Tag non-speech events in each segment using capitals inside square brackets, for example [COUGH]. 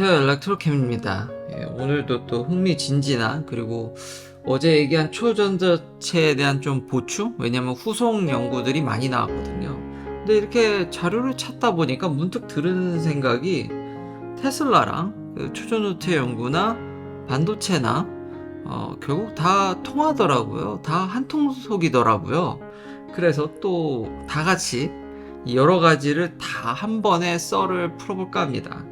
안녕하세요. 엘렉트로캠입니다. 예, 오늘도 또 흥미진진한 그리고 어제 얘기한 초전자체에 대한 좀 보충? 왜냐면 후속 연구들이 많이 나왔거든요. 근데 이렇게 자료를 찾다 보니까 문득 들은 생각이 테슬라랑 그 초전도체 연구나 반도체나 어, 결국 다 통하더라고요. 다 한 통속이더라고요. 그래서 또 다 같이 이 여러 가지를 다 한 번에 썰을 풀어볼까 합니다.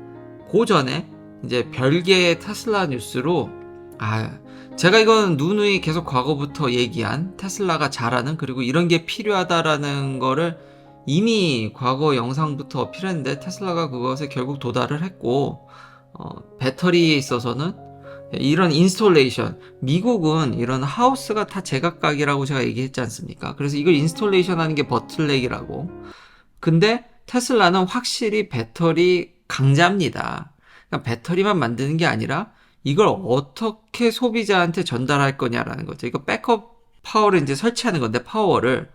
그 전에 이제 별개의 테슬라 뉴스로 아 제가 이건 누누이 계속 과거부터 얘기한 테슬라가 잘하는 그리고 이런 게 필요하다라는 거를 이미 과거 영상부터 어필했는데 테슬라가 그것에 결국 도달을 했고 어, 배터리에 있어서는 이런 인스톨레이션 미국은 이런 하우스가 다 제각각이라고 제가 얘기했지 않습니까? 그래서 이걸 인스톨레이션 하는 게 버틀렉이라고 근데 테슬라는 확실히 배터리 강자입니다. 그러니까 배터리만 만드는 게 아니라 이걸 어떻게 소비자한테 전달할 거냐라는 거죠. 이거 백업 파워를 이제 설치하는 건데 파워를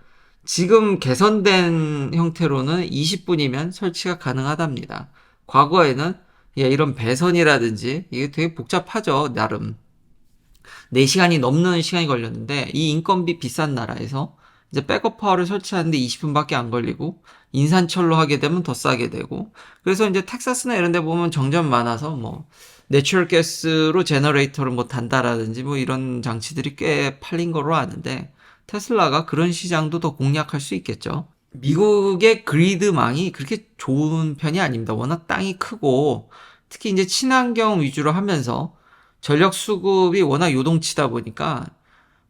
지금 개선된 형태로는 20분이면 설치가 가능하답니다. 과거에는 예, 이런 배선이라든지 이게 되게 복잡하죠, 나름. 4시간이 넘는 시간이 걸렸는데 이 인건비 비싼 나라에서 이제 백업 파워를 설치하는데 20분밖에 안 걸리고 인산철로 하게 되면 더 싸게 되고 그래서 이제 텍사스나 이런 데 보면 정전 많아서 뭐 내추럴 가스로 제너레이터를 뭐 단다라든지 뭐 이런 장치들이 꽤 팔린 거로 아는데 테슬라가 그런 시장도 더 공략할 수 있겠죠. 미국의 그리드망이 그렇게 좋은 편이 아닙니다. 워낙 땅이 크고 특히 이제 친환경 위주로 하면서 전력 수급이 워낙 요동치다 보니까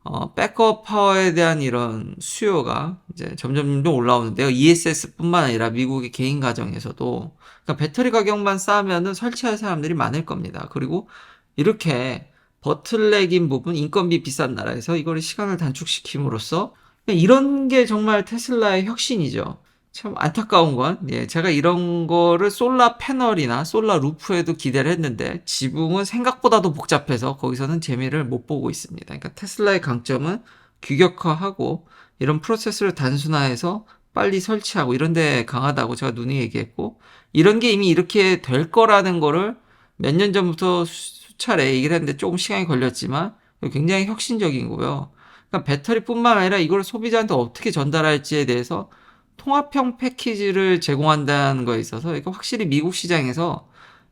어, 백업 파워에 대한 이런 수요가 이제 점점 좀 올라오는데요. ESS뿐만 아니라 미국의 개인 가정에서도 그러니까 배터리 가격만 싸면은 설치할 사람들이 많을 겁니다. 그리고 이렇게 버틀렉인 부분, 인건비 비싼 나라에서 이거를 시간을 단축시킴으로써 이런 게 정말 테슬라의 혁신이죠. 참 안타까운 건, 예, 제가 이런 거를 솔라 패널이나 솔라 루프에도 기대를 했는데, 지붕은 생각보다도 복잡해서 거기서는 재미를 못 보고 있습니다. 그러니까 테슬라의 강점은 규격화하고, 이런 프로세스를 단순화해서 빨리 설치하고, 이런 데 강하다고 제가 눈이 얘기했고, 이런 게 이미 이렇게 될 거라는 거를 몇 년 전부터 수차례 얘기를 했는데 조금 시간이 걸렸지만, 굉장히 혁신적인 거고요. 그러니까 배터리뿐만 아니라 이걸 소비자한테 어떻게 전달할지에 대해서 통합형 패키지를 제공한다는 거에 있어서 이거 확실히 미국 시장에서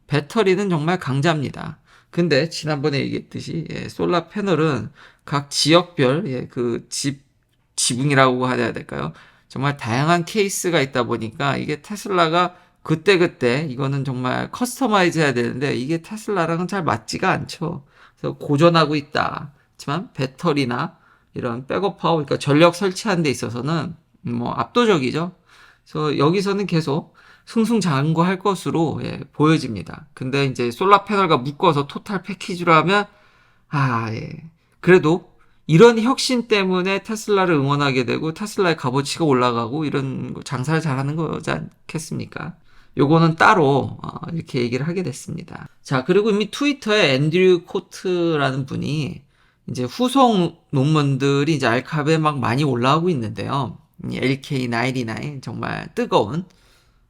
배터리는 정말 강자입니다. 근데 지난번에 얘기했듯이 예, 솔라 패널은 각 지역별 예, 그집 지붕이라고 해야 될까요? 정말 다양한 케이스가 있다 보니까 이게 테슬라가 그때그때 이거는 정말 커스터마이즈 해야 되는데 이게 테슬라랑은 잘 맞지가 않죠. 그래서 고전하고 있다. 하지만 배터리나 이런 백업 파워, 그러니까 전력 설치하는 데 있어서는 뭐 압도적이죠. 그래서 여기서는 계속 승승장구할 것으로 예, 보여집니다. 근데 이제 솔라 패널과 묶어서 토탈 패키지로 하면 아 예. 그래도 이런 혁신 때문에 테슬라를 응원하게 되고 테슬라의 값어치가 올라가고 이런 장사를 잘하는 거지 않겠습니까? 요거는 따로 어, 이렇게 얘기를 하게 됐습니다. 자 그리고 이미 트위터에 앤드류 코트라는 분이 이제 후속 논문들이 이제 알카베에 막 많이 올라오고 있는데요. LK99 정말 뜨거운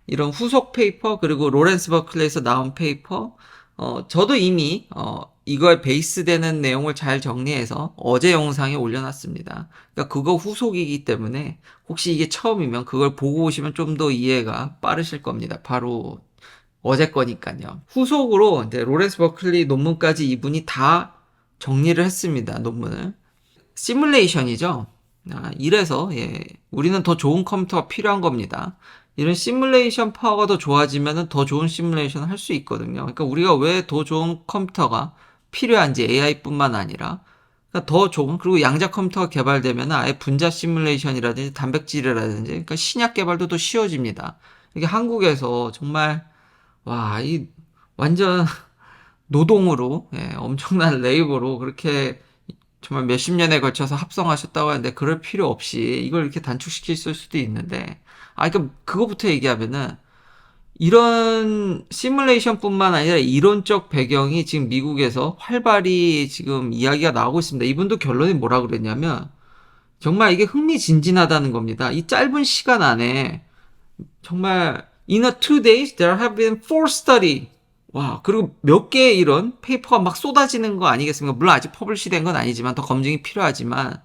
이런 후속 페이퍼 그리고 로렌스 버클레에서 나온 페이퍼 어 저도 이미 어 이거에 베이스되는 내용을 잘 정리해서 어제 영상에 올려놨습니다. 그러니까 그거 후속이기 때문에 혹시 이게 처음이면 그걸 보고 오시면 좀 더 이해가 빠르실 겁니다. 바로 어제 거니까요. 후속으로 이제 로렌스 버클리 논문까지 이분이 다 정리를 했습니다. 논문을. 시뮬레이션이죠. 아, 이래서 예, 우리는 더 좋은 컴퓨터가 필요한 겁니다. 이런 시뮬레이션 파워가 더 좋아지면 더 좋은 시뮬레이션 을 할 수 있거든요. 그러니까 우리가 왜 더 좋은 컴퓨터가 필요한지 AI뿐만 아니라 그러니까 더 좋은 그리고 양자 컴퓨터가 개발되면 아예 분자 시뮬레이션이라든지 단백질이라든지 그러니까 신약 개발도 더 쉬워집니다. 이게 한국에서 정말 와 이 완전 [LAUGHS] 노동으로 예, 엄청난 [LAUGHS] 레이버로 그렇게 정말 몇십 년에 걸쳐서 합성하셨다고 하는데 그럴 필요 없이 이걸 이렇게 단축시킬 수도 있는데 아 그러니까 그거부터 얘기하면은 이런 시뮬레이션뿐만 아니라 이론적 배경이 지금 미국에서 활발히 지금 이야기가 나오고 있습니다. 이분도 결론이 뭐라 그랬냐면 정말 이게 흥미진진하다는 겁니다. 이 짧은 시간 안에 정말 in a two days there have been four study 와, 그리고 몇 개의 이런 페이퍼가 막 쏟아지는 거 아니겠습니까? 물론 아직 퍼블시 된 건 아니지만 더 검증이 필요하지만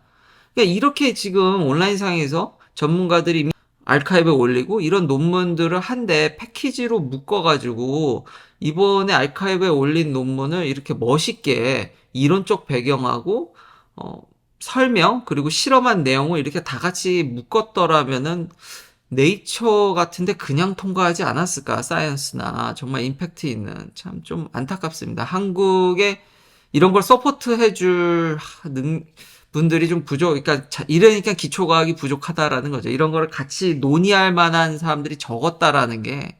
그러니까 이렇게 지금 온라인상에서 전문가들이 알카이브에 올리고 이런 논문들을 한데 패키지로 묶어가지고 이번에 알카이브에 올린 논문을 이렇게 멋있게 이론적 배경하고 어, 설명 그리고 실험한 내용을 이렇게 다 같이 묶었더라면은 네이처 같은데 그냥 통과하지 않았을까 사이언스나 정말 임팩트 있는 참 좀 안타깝습니다. 한국에 이런 걸 서포트 해줄 능 분들이 좀 부족, 그러니까 자- 이러니까 기초과학이 부족하다라는 거죠. 이런 거를 같이 논의할 만한 사람들이 적었다라는 게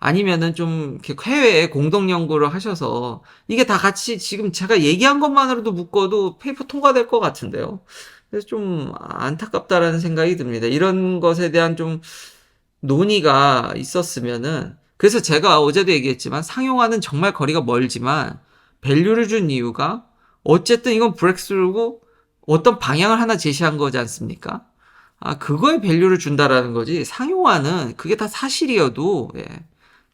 아니면은 좀 이렇게 해외에 공동 연구를 하셔서 이게 다 같이 지금 제가 얘기한 것만으로도 묶어도 페이퍼 통과될 것 같은데요. 그래서 좀 안타깝다라는 생각이 듭니다. 이런 것에 대한 좀 논의가 있었으면은 그래서 제가 어제도 얘기했지만 상용화는 정말 거리가 멀지만 밸류를 준 이유가 어쨌든 이건 브렉스루고 어떤 방향을 하나 제시한 거지 않습니까? 아, 그거에 밸류를 준다라는 거지. 상용화는 그게 다 사실이어도, 예.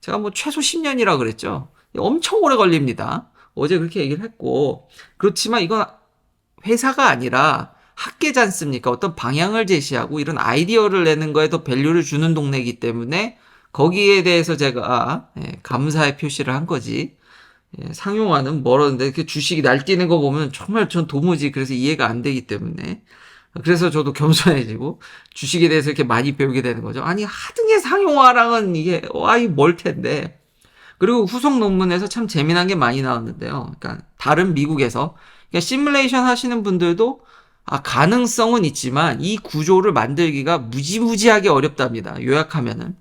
제가 뭐 최소 10년이라 그랬죠. 엄청 오래 걸립니다. 어제 그렇게 얘기를 했고. 그렇지만 이건 회사가 아니라 학계지 않습니까? 어떤 방향을 제시하고 이런 아이디어를 내는 거에 더 밸류를 주는 동네이기 때문에 거기에 대해서 제가 예, 감사의 표시를 한 거지. 예, 상용화는 멀었는데 이렇게 주식이 날뛰는 거 보면 정말 전 도무지 그래서 이해가 안 되기 때문에 그래서 저도 겸손해지고 주식에 대해서 이렇게 많이 배우게 되는 거죠. 아니 하등의 상용화랑은 이게 와이 멀 텐데 그리고 후속 논문에서 참 재미난 게 많이 나왔는데요. 그러니까 다른 미국에서 그러니까 시뮬레이션 하시는 분들도 아 가능성은 있지만 이 구조를 만들기가 무지무지하게 어렵답니다. 요약하면은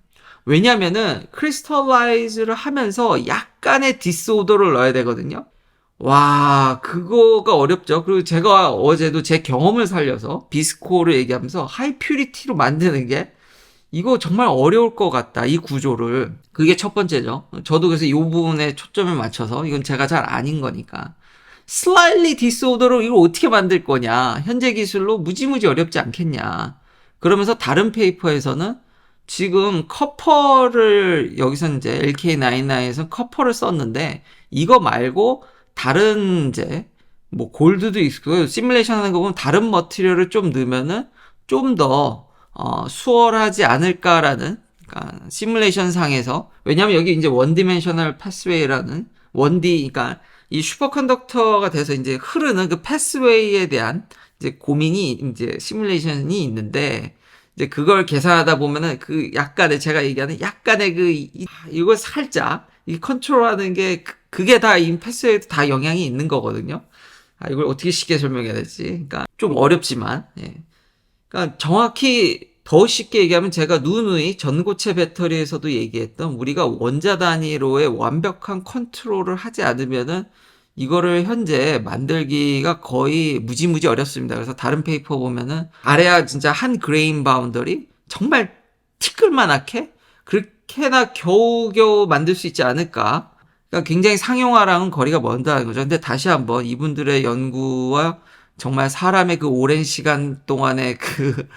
왜냐면은 크리스탈라이즈를 하면서 약간의 디스오더를 넣어야 되거든요. 와, 그거가 어렵죠. 그리고 제가 어제도 제 경험을 살려서 비스코를 얘기하면서 하이 퓨리티로 만드는 게 이거 정말 어려울 것 같다. 이 구조를. 그게 첫 번째죠. 저도 그래서 이 부분에 초점을 맞춰서 이건 제가 잘 아닌 거니까. 슬라일리 디스오더로 이걸 어떻게 만들 거냐. 현재 기술로 무지무지 어렵지 않겠냐. 그러면서 다른 페이퍼에서는 지금 커퍼를 여기서 이제 LK99에서 커퍼를 썼는데 이거 말고 다른 이제 뭐 골드도 있고 시뮬레이션 하는 거 보면 다른 머티리얼을 좀 넣으면은 좀더 어, 수월하지 않을까라는 그러니까 시뮬레이션 상에서 왜냐하면 여기 이제 원 디멘셔널 패스웨이라는 원디 그러니까 이 슈퍼컨덕터가 돼서 이제 흐르는 그 패스웨이에 대한 이제 고민이 이제 시뮬레이션이 있는데 이제 그걸 계산하다 보면은 그 약간의 제가 얘기하는 약간의 그 이, 이걸 살짝 이 컨트롤하는 게 그- 그게 다 이 패스에도 다 영향이 있는 거거든요. 아 이걸 어떻게 쉽게 설명해야 되지? 그러니까 좀 어렵지만 예. 그러니까 정확히 더 쉽게 얘기하면 제가 누누이 전고체 배터리에서도 얘기했던 우리가 원자 단위로의 완벽한 컨트롤을 하지 않으면은 이거를 현재 만들기가 거의 무지무지 어렵습니다. 그래서 다른 페이퍼 보면은 아래야 진짜 한 그레인 바운더리 정말 티끌만하게 그렇게나 겨우겨우 만들 수 있지 않을까. 그러니까 굉장히 상용화랑은 거리가 먼다는 거죠. 근데 다시 한번 이분들의 연구와 정말 사람의 그 오랜 시간 동안의 그,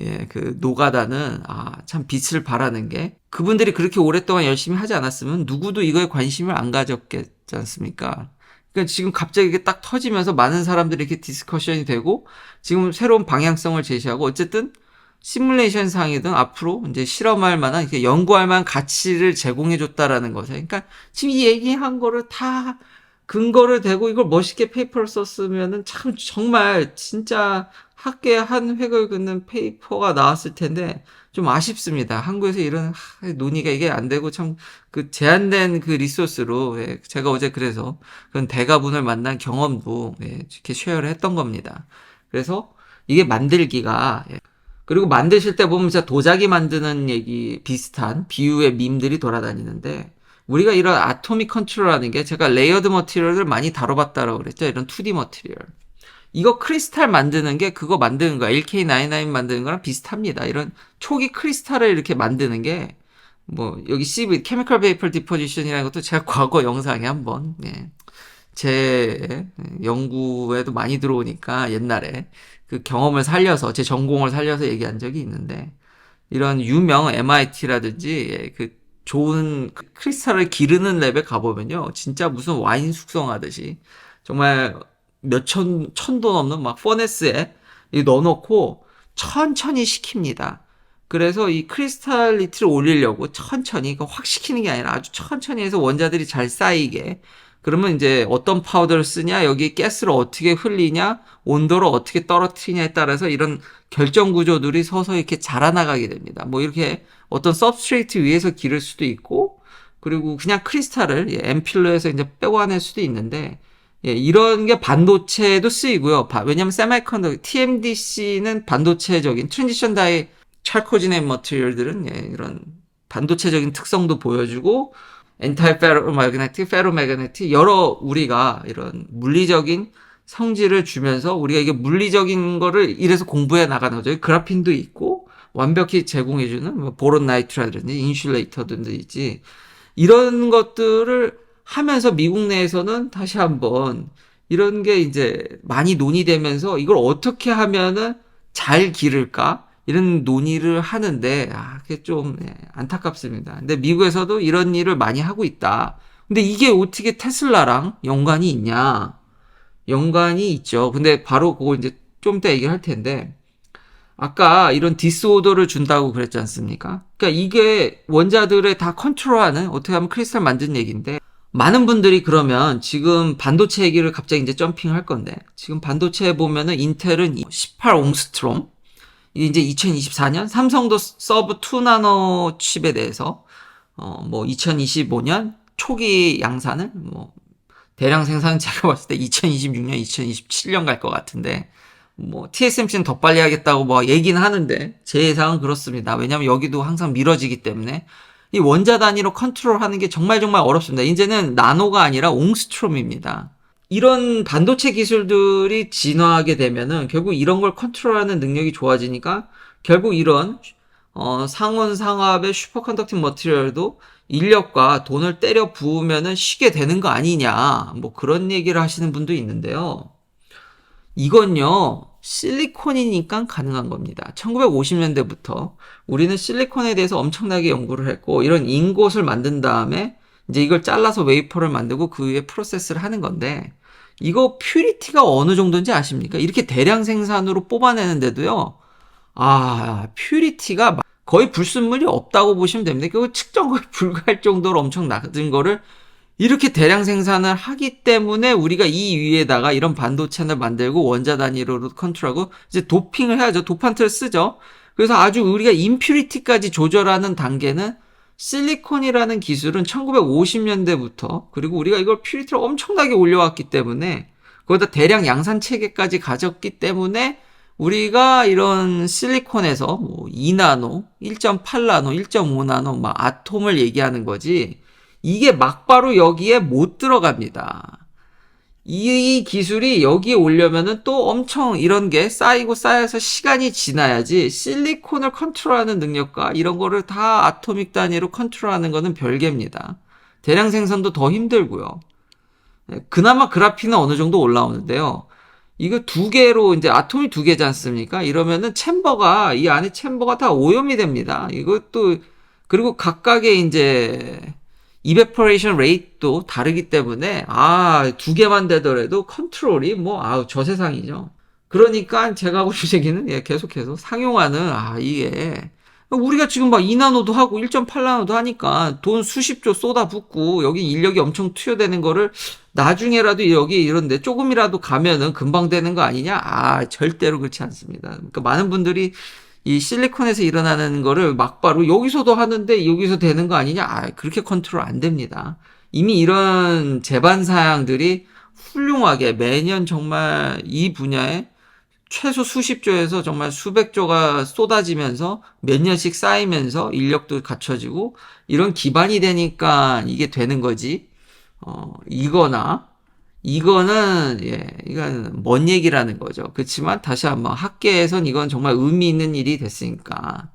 예, 그 노가다는, 아, 참 빛을 발하는 게, 그분들이 그렇게 오랫동안 열심히 하지 않았으면 누구도 이거에 관심을 안 가졌겠지 않습니까? 그러니까 지금 갑자기 이게 딱 터지면서 많은 사람들이 이렇게 디스커션이 되고, 지금 새로운 방향성을 제시하고, 어쨌든, 시뮬레이션 상이든 앞으로 이제 실험할 만한, 이렇게 연구할 만한 가치를 제공해 줬다라는 거죠. 그러니까 지금 이 얘기한 거를 다 근거를 대고 이걸 멋있게 페이퍼를 썼으면은 참 정말 진짜 학계에 한 획을 긋는 페이퍼가 나왔을 텐데 좀 아쉽습니다. 한국에서 이런 하, 논의가 이게 안 되고 참 그 제한된 그 리소스로 예, 제가 어제 그래서 그런 대가분을 만난 경험도 예, 이렇게 쉐어를 했던 겁니다. 그래서 이게 만들기가 예, 그리고 만드실 때 보면 진짜 도자기 만드는 얘기 비슷한 비유의 밈들이 돌아다니는데 우리가 이런 아토믹 컨트롤하는 게 제가 레이어드 머티리얼을 많이 다뤄봤다라고 그랬죠. 이런 2D 머티리얼. 이거 크리스탈 만드는 게 그거 만드는 거 LK99 만드는 거랑 비슷합니다. 이런 초기 크리스탈을 이렇게 만드는 게 뭐 여기 CV 케미컬 베이퍼 디포지션이라는 것도 제가 [LAUGHS] 과거 영상에 한번 예, 제 연구에도 많이 들어오니까 옛날에 그 경험을 살려서 제 전공을 살려서 얘기한 적이 있는데 이런 유명 MIT라든지 그 좋은 그 크리스탈을 기르는 랩에 가보면요. 진짜 무슨 와인 숙성하듯이 정말 몇천, 천도 넘는 막 퍼네스에 이 넣어놓고 천천히 식힙니다. 그래서 이 크리스탈리티를 올리려고 천천히, 확 식히는 게 아니라 아주 천천히 해서 원자들이 잘 쌓이게. 그러면 이제 어떤 파우더를 쓰냐, 여기 가스를 어떻게 흘리냐, 온도를 어떻게 떨어뜨리냐에 따라서 이런 결정 구조들이 서서히 이렇게 자라나가게 됩니다. 뭐 이렇게 어떤 서브스트레이트 위에서 기를 수도 있고, 그리고 그냥 크리스탈을 예, 엠필러에서 이제 빼와낼 수도 있는데, 예, 이런 게 반도체에도 쓰이고요. 바- 왜냐면 세마이컨덕 TMDC는 반도체적인 트랜지션 다이 찰코지넷 머티리얼들은 예, 이런 반도체적인 특성도 보여주고 엔타이 페로매그네틱, 페로매그네틱 여러 우리가 이런 물리적인 성질을 주면서 우리가 이게 물리적인 거를 이래서 공부해 나가는 거죠. 그래핀도 있고 완벽히 제공해주는 뭐 보론 나이트라든지 인슐레이터든지 이런 것들을 하면서 미국 내에서는 다시 한번 이런 게 이제 많이 논의되면서 이걸 어떻게 하면은 잘 기를까? 이런 논의를 하는데, 아, 그게 좀 예, 안타깝습니다. 근데 미국에서도 이런 일을 많이 하고 있다. 근데 이게 어떻게 테슬라랑 연관이 있냐? 연관이 있죠. 근데 바로 그거 이제 좀 이따 얘기를 할 텐데, 아까 이런 디스오더를 준다고 그랬지 않습니까? 그러니까 이게 원자들을 다 컨트롤하는 어떻게 하면 크리스탈 만든 얘기인데 많은 분들이 그러면 지금 반도체 얘기를 갑자기 이제 점핑할 건데 지금 반도체에 보면은 인텔은 18 옹스트롬 이제 2024년 삼성도 서브 2 나노 칩에 대해서 어 뭐 2025년 초기 양산을 뭐 대량 생산은 제가 봤을 때 2026년, 2027년 갈 것 같은데 뭐 TSMC는 더 빨리 하겠다고 뭐 얘기는 하는데 제 예상은 그렇습니다. 왜냐하면 여기도 항상 미뤄지기 때문에 이 원자 단위로 컨트롤하는 게 정말 정말 어렵습니다. 이제는 나노가 아니라 옹스트롬입니다. 이런 반도체 기술들이 진화하게 되면은 결국 이런 걸 컨트롤하는 능력이 좋아지니까 결국 이런 어, 상온 상압의 슈퍼컨덕팅 머티리얼도 인력과 돈을 때려 부으면은 쉬게 되는 거 아니냐 뭐 그런 얘기를 하시는 분도 있는데요. 이건요, 실리콘이니까 가능한 겁니다. 1950년대부터 우리는 실리콘에 대해서 엄청나게 연구를 했고, 이런 인곳을 만든 다음에 이제 이걸 잘라서 웨이퍼를 만들고 그 위에 프로세스를 하는 건데, 이거 퓨리티가 어느 정도인지 아십니까? 이렇게 대량 생산으로 뽑아내는데도요, 아, 퓨리티가 거의 불순물이 없다고 보시면 됩니다. 그거 측정 거의 [LAUGHS] 불가할 정도로 엄청 낮은 거를 이렇게 대량 생산을 하기 때문에 우리가 이 위에다가 이런 반도체를 만들고 원자 단위로 컨트롤하고 이제 도핑을 해야죠. 도판트를 쓰죠. 그래서 아주 우리가 임퓨리티까지 조절하는 단계는 실리콘이라는 기술은 1950년대부터 그리고 우리가 이걸 퓨리티를 엄청나게 올려왔기 때문에 거기다 대량 양산 체계까지 가졌기 때문에 우리가 이런 실리콘에서 뭐 2나노, 1.8나노, 1.5나노 막 아톰을 얘기하는 거지 이게 막바로 여기에 못 들어갑니다. 이 기술이 여기에 오려면은 또 엄청 이런 게 쌓이고 쌓여서 시간이 지나야지 실리콘을 컨트롤하는 능력과 이런 거를 다 아토믹 단위로 컨트롤하는 거는 별개입니다. 대량 생산도 더 힘들고요. 네, 그나마 그래피는 어느 정도 올라오는데요. 이거 두 개로 이제 아톰이 두 개지 않습니까? 이러면은 챔버가 이 안에 챔버가 다 오염이 됩니다. 이것도 그리고 각각의 이제 이베퍼레이션 레이트도 다르기 때문에 아 두 개만 되더라도 컨트롤이 뭐 아우 저 세상이죠. 그러니까 제가 하고 얘기는 예, 계속해서 상용화는 아 이게 우리가 지금 막 2나노도 하고 1.8나노도 하니까 돈 수십조 쏟아붓고 여기 인력이 엄청 투여되는 거를 나중에라도 여기 이런데 조금이라도 가면은 금방 되는 거 아니냐? 아 절대로 그렇지 않습니다. 그러니까 많은 분들이 이 실리콘에서 일어나는 거를 막바로 여기서도 하는데 여기서 되는 거 아니냐? 아, 그렇게 컨트롤 안 됩니다. 이미 이런 제반 사양들이 훌륭하게 매년 정말 이 분야에 최소 수십조에서 정말 수백조가 쏟아지면서 몇 년씩 쌓이면서 인력도 갖춰지고 이런 기반이 되니까 이게 되는 거지. 어, 이거나 이거는 예, 이건 먼 얘기라는 거죠. 그렇지만 다시 한번 학계에선 이건 정말 의미 있는 일이 됐으니까.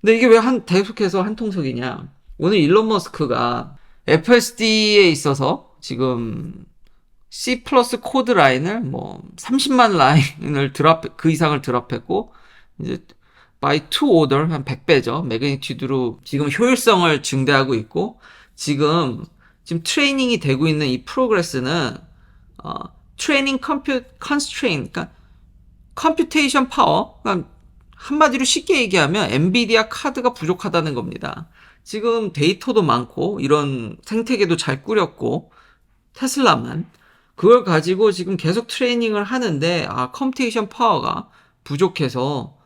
근데 이게 왜 한 계속해서 한 통속이냐? 오늘 일론 머스크가 FSD에 있어서 지금 C 플러스 코드 라인을 뭐 30만 라인을 드랍 그 이상을 드랍했고 이제 by two order 한 100배죠. 매그니튜드로 지금 효율성을 증대하고 있고 지금 지금 트레이닝이 되고 있는 이 프로그레스는 어, 트레이닝 컴퓨 컨스트레인 그러니까 컴퓨테이션 파워 그러니까 한마디로 쉽게 얘기하면 엔비디아 카드가 부족하다는 겁니다. 지금 데이터도 많고 이런 생태계도 잘 꾸렸고 테슬라만 그걸 가지고 지금 계속 트레이닝을 하는데 아 컴퓨테이션 파워가 부족해서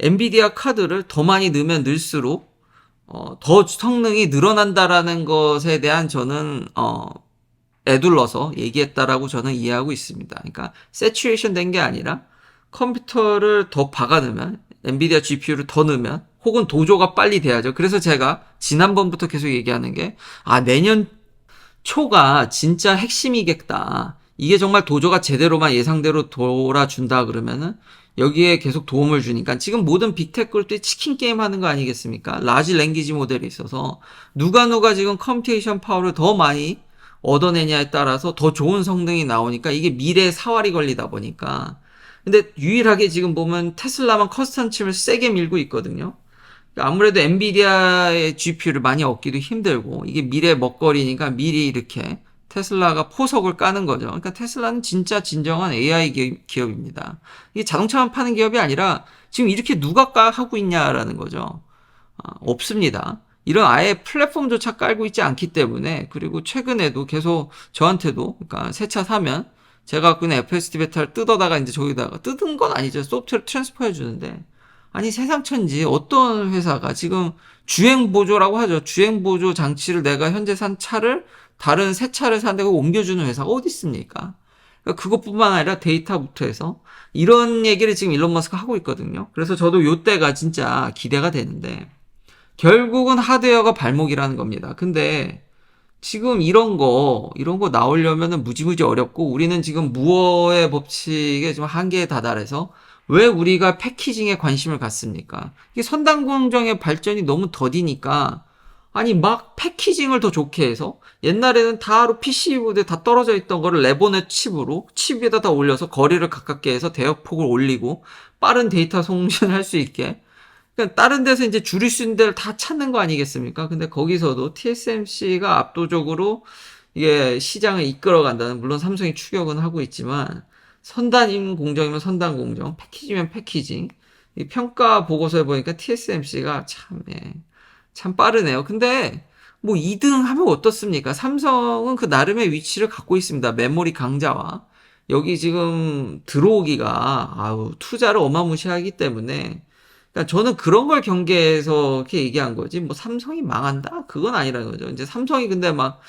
엔비디아 카드를 더 많이 넣으면 넣을수록 어, 더 성능이 늘어난다라는 것에 대한 저는 어, 애둘러서 얘기했다라고 저는 이해하고 있습니다. 그러니까 세츄레이션 된 게 아니라 컴퓨터를 더 박아 넣으면 엔비디아 GPU를 더 넣으면 혹은 도조가 빨리 돼야죠. 그래서 제가 지난번부터 계속 얘기하는 게 아 내년 초가 진짜 핵심이겠다. 이게 정말 도조가 제대로만 예상대로 돌아준다 그러면은 여기에 계속 도움을 주니까 지금 모든 빅테크들이 치킨 게임 하는 거 아니겠습니까? 라지 랭귀지 모델이 있어서 누가 누가 지금 컴퓨테이션 파워를 더 많이 얻어내냐에 따라서 더 좋은 성능이 나오니까 이게 미래에 사활이 걸리다 보니까 근데 유일하게 지금 보면 테슬라만 커스텀 칩을 세게 밀고 있거든요. 그러니까 아무래도 엔비디아의 GPU를 많이 얻기도 힘들고 이게 미래 먹거리니까 미리 이렇게 테슬라가 포석을 까는 거죠. 그러니까 테슬라는 진짜 진정한 AI 기업, 입니다 이게 자동차만 파는 기업이 아니라 지금 이렇게 누가 까 하고 있냐라는 거죠. 아, 없습니다. 이런 아예 플랫폼조차 깔고 있지 않기 때문에 그리고 최근에도 계속 저한테도 그러니까 새 차 사면 제가 갖고 있는 FSD 베타를 뜯어다가 이제 저기다가 뜯은 건 아니죠. 소프트웨어 트랜스퍼 해주는데 아니 세상 천지 어떤 회사가 지금 주행 보조라고 하죠. 주행 보조 장치를 내가 현재 산 차를 다른 새 차를 산다고 옮겨주는 회사가 어디 있습니까? 그러니까 그것뿐만 아니라 데이터부터 해서 이런 얘기를 지금 일론 머스크가 하고 있거든요. 그래서 저도 요때가 진짜 기대가 되는데 결국은 하드웨어가 발목이라는 겁니다. 근데 지금 이런 거, 이런 거 나오려면은 무지무지 어렵고 우리는 지금 무어의 법칙에 좀 한계에 다다라서 왜 우리가 패키징에 관심을 갖습니까? 이게 선단 공정의 발전이 너무 더디니까 아니 막 패키징을 더 좋게 해서 옛날에는 다로 PC보드에 다 떨어져 있던 거를 레보넷 칩으로 칩 위에다 다 올려서 거리를 가깝게 해서 대역폭을 올리고 빠른 데이터 송신할 수 있게 그러니까 다른 데서 이제 줄일 수 있는 데를 다 찾는 거 아니겠습니까? 근데 거기서도 TSMC가 압도적으로 이게 시장을 이끌어 간다는 물론 삼성이 추격은 하고 있지만 선단임 공정이면 선단 공정, 패키지면 패키징. 이 평가 보고서에 보니까 TSMC가 참, 예, 참 빠르네요. 근데 뭐 2등 하면 어떻습니까? 삼성은 그 나름의 위치를 갖고 있습니다. 메모리 강자와. 여기 지금 들어오기가, 아우, 투자를 어마무시하기 때문에. 그러니까 저는 그런 걸 경계해서 이렇게 얘기한 거지. 뭐 삼성이 망한다? 그건 아니라는 거죠. 이제 삼성이 근데 막,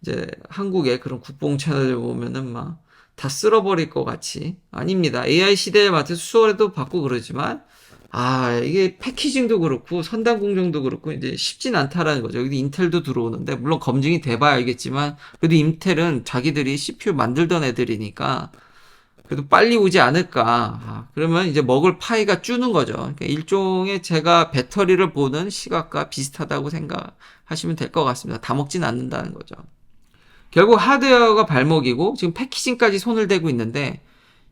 이제 한국의 그런 국뽕 채널을 보면은 막, 다 쓸어버릴 것 같이. 아닙니다. AI 시대에 맞춰 수월에도 받고 그러지만, 아, 이게 패키징도 그렇고, 선단 공정도 그렇고, 이제 쉽진 않다라는 거죠. 여기 인텔도 들어오는데, 물론 검증이 돼봐야 알겠지만, 그래도 인텔은 자기들이 CPU 만들던 애들이니까, 그래도 빨리 오지 않을까. 아, 그러면 이제 먹을 파이가 주는 거죠. 그러니까 일종의 제가 배터리를 보는 시각과 비슷하다고 생각하시면 될 것 같습니다. 다 먹진 않는다는 거죠. 결국 하드웨어가 발목이고 지금 패키징까지 손을 대고 있는데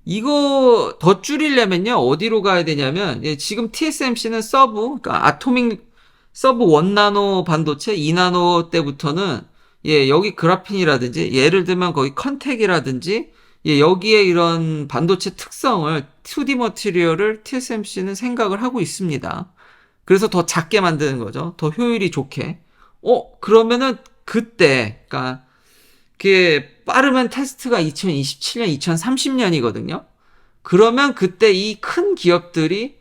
이거 더 줄이려면요 어디로 가야 되냐면 예, 지금 TSMC는 서브 그러니까 아토믹 서브 1나노 반도체 2나노 때부터는 예 여기 그래핀이라든지 예를 들면 거기 컨택이라든지 예 여기에 이런 반도체 특성을 2D 머티리얼을 TSMC는 생각을 하고 있습니다. 그래서 더 작게 만드는 거죠. 더 효율이 좋게. 어 그러면은 그때 그러니까 그게 빠르면 테스트가 2027년, 2030년이거든요. 그러면 그때 이 큰 기업들이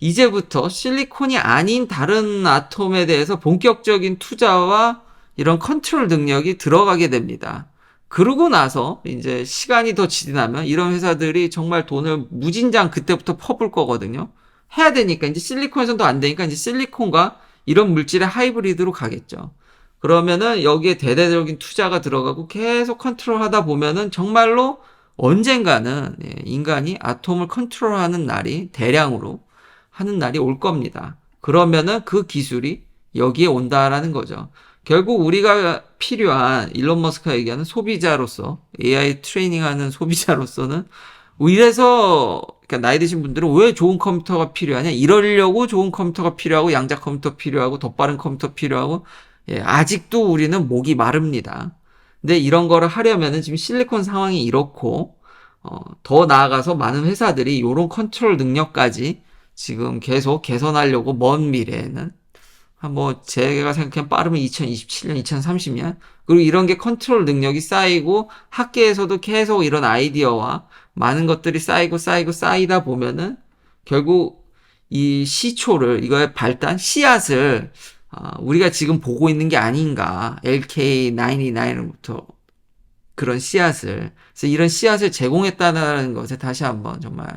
이제부터 실리콘이 아닌 다른 아톰에 대해서 본격적인 투자와 이런 컨트롤 능력이 들어가게 됩니다. 그러고 나서 이제 시간이 더 지나면 이런 회사들이 정말 돈을 무진장 그때부터 퍼볼 거거든요. 해야 되니까 이제 실리콘에서도 안 되니까 이제 실리콘과 이런 물질의 하이브리드로 가겠죠. 그러면은 여기에 대대적인 투자가 들어가고 계속 컨트롤 하다 보면은 정말로 언젠가는 예, 인간이 아톰을 컨트롤하는 날이 대량으로 하는 날이 올 겁니다. 그러면은 그 기술이 여기에 온다라는 거죠. 결국 우리가 필요한 일론 머스크가 얘기하는 소비자로서 AI 트레이닝하는 소비자로서는 이래서 그러니까 나이 드신 분들은 왜 좋은 컴퓨터가 필요하냐? 이러려고 좋은 컴퓨터가 필요하고 양자 컴퓨터 필요하고 더 빠른 컴퓨터 필요하고 예, 아직도 우리는 목이 마릅니다. 근데 이런 거를 하려면은 지금 실리콘 상황이 이렇고 어, 더 나아가서 많은 회사들이 이런 컨트롤 능력까지 지금 계속 개선하려고 먼 미래에는 한 뭐 제가 생각한 빠르면 2027년, 2030년. 그리고 이런 게 컨트롤 능력이 쌓이고 학계에서도 계속 이런 아이디어와 많은 것들이 쌓이고 쌓이고 쌓이다 보면은 결국 이 시초를 이거의 발단 씨앗을 아, 우리가 지금 보고 있는 게 아닌가. LK99부터 그런 씨앗을. 그래서 이런 씨앗을 제공했다는 것에 다시 한번 정말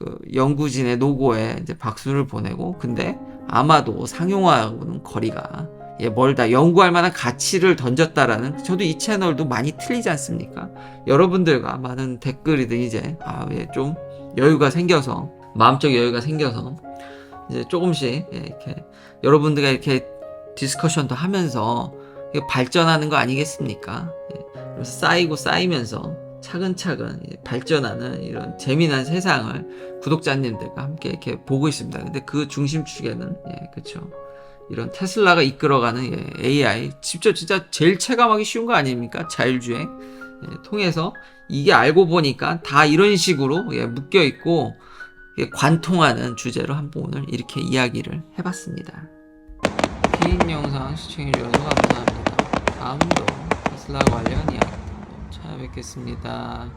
그 연구진의 노고에 이제 박수를 보내고 근데 아마도 상용화하고는 거리가 예, 멀다 연구할 만한 가치를 던졌다라는 저도 이 채널도 많이 틀리지 않습니까? 여러분들과 많은 댓글이든 이제 아, 예, 좀 여유가 생겨서 마음적 여유가 생겨서 이제 조금씩 예, 이렇게 여러분들과 이렇게 디스커션도 하면서 발전하는 거 아니겠습니까? 예, 쌓이고 쌓이면서 차근차근 발전하는 이런 재미난 세상을 구독자님들과 함께 이렇게 보고 있습니다. 근데 그 중심축에는 예, 그렇죠. 이런 테슬라가 이끌어가는 예, AI 직접 진짜 제일 체감하기 쉬운 거 아닙니까? 자율주행 예, 통해서 이게 알고 보니까 다 이런 식으로 예, 묶여 있고 예, 관통하는 주제로 한번 오늘 이렇게 이야기를 해봤습니다. 긴 영상 시청해주셔서 감사합니다. 다음도 테슬라 관련 이야기 찾아뵙겠습니다.